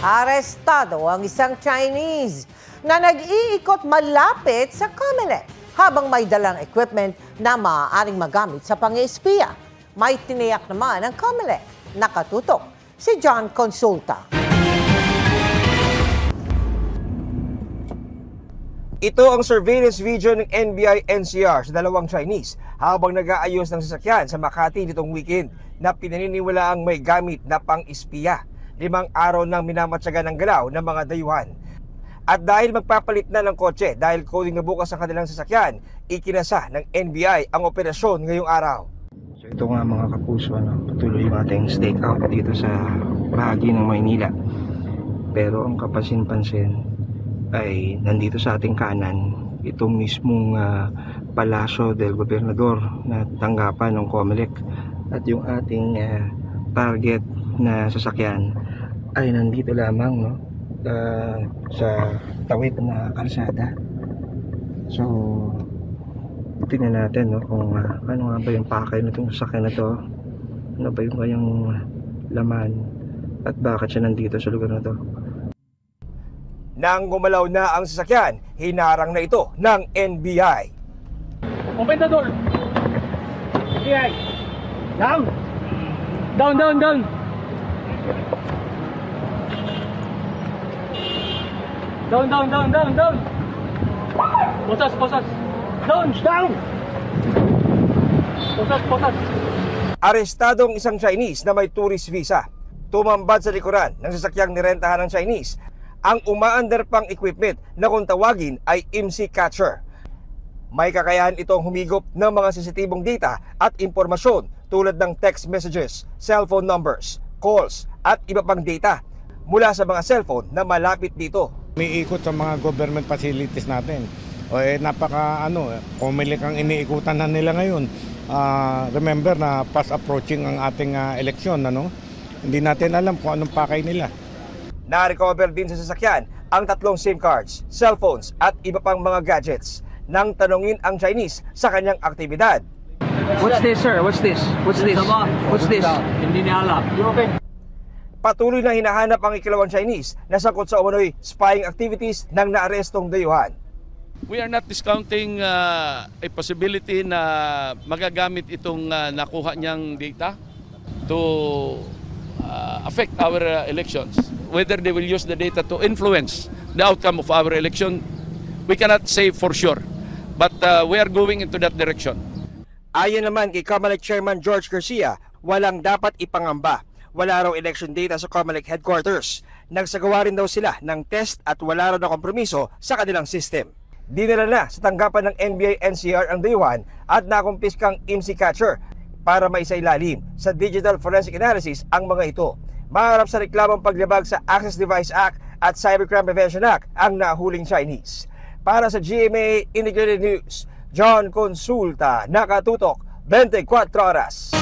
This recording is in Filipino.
Arestado ang isang Chinese na nag-iikot malapit sa Comelec habang may dalang equipment na maaaring magamit sa pang-espiya. May tiniyak naman ang Comelec. Nakatutok si John Consulta. Ito ang surveillance video ng NBI NCR sa dalawang Chinese habang nag-aayos ng sasakyan sa Makati nitong weekend na pinaniniwala ang may gamit na pang-espiya. Limang araw nang minamatsaga ng galaw ng mga dayuhan. At dahil magpapalit na ng kotse dahil coding na bukas ang kanilang sasakyan, ikinasa ng NBI ang operasyon ngayong araw. So ito nga mga kapuso, ano, patuloy yung ating stakeout dito sa bahagi ng Maynila. Pero ang kapansin-pansin ay nandito sa ating kanan itong mismong ah, palasyo del gobernador na tanggapan ng COMELEC at yung ating ah, target na sasakyan ay nandito lamang no ah, sa tawid na kalsada so tingnan natin no kung ah, ano nga ba yung pakay nitong sasakyan na to ano ba yung kanyang laman at bakit siya nandito sa lugar na to Nang gumalaw na ang sasakyan, hinarang na ito ng NBI. Open the door. AI. Down. Down, down, down. Down, down, down, down, down. Posas, posas. Down, down. Posas, posas. Arestado ang isang Chinese na may tourist visa. Tumambad sa likuran ng sasakyang nirentahan ng Chinese ang umaandar pang equipment na kung tawagin ay MC Catcher. May kakayahan itong humigop ng mga sensitibong data at impormasyon tulad ng text messages, cellphone numbers, calls at iba pang data mula sa mga cellphone na malapit dito. Umiikot sa mga government facilities natin. O eh, napaka ano, kumilik ang iniikutan na nila ngayon. Ah, remember na fast approaching ang ating ah, eleksyon, ano? Hindi natin alam kung anong pakay nila. Na-recover din sa sasakyan ang tatlong SIM cards, cellphones at iba pang mga gadgets nang tanungin ang Chinese sa kanyang aktibidad. What's this sir? What's this? What's this? What's this? Hindi niya alam. You okay? Patuloy na hinahanap ang ikalawang Chinese na sakot sa umano'y spying activities ng naarestong dayuhan. We are not discounting uh, a possibility na magagamit itong uh, nakuha niyang data to uh, affect our uh, elections. Whether they will use the data to influence the outcome of our election, we cannot say for sure. But uh, we are going into that direction. Ayon naman kay Comelec Chairman George Garcia, walang dapat ipangamba. Wala raw election data sa Comelec headquarters. Nagsagawa rin daw sila ng test at wala raw na kompromiso sa kanilang system. Dinala na sa tanggapan ng NBA NCR ang dayuhan at nakumpiskang IMSI catcher para maisailalim sa digital forensic analysis ang mga ito. Maharap sa reklamong paglabag sa Access Device Act at Cybercrime Prevention Act ang nahuling Chinese. Para sa GMA Integrated News, John Consulta, Nakatutok, 24 Oras.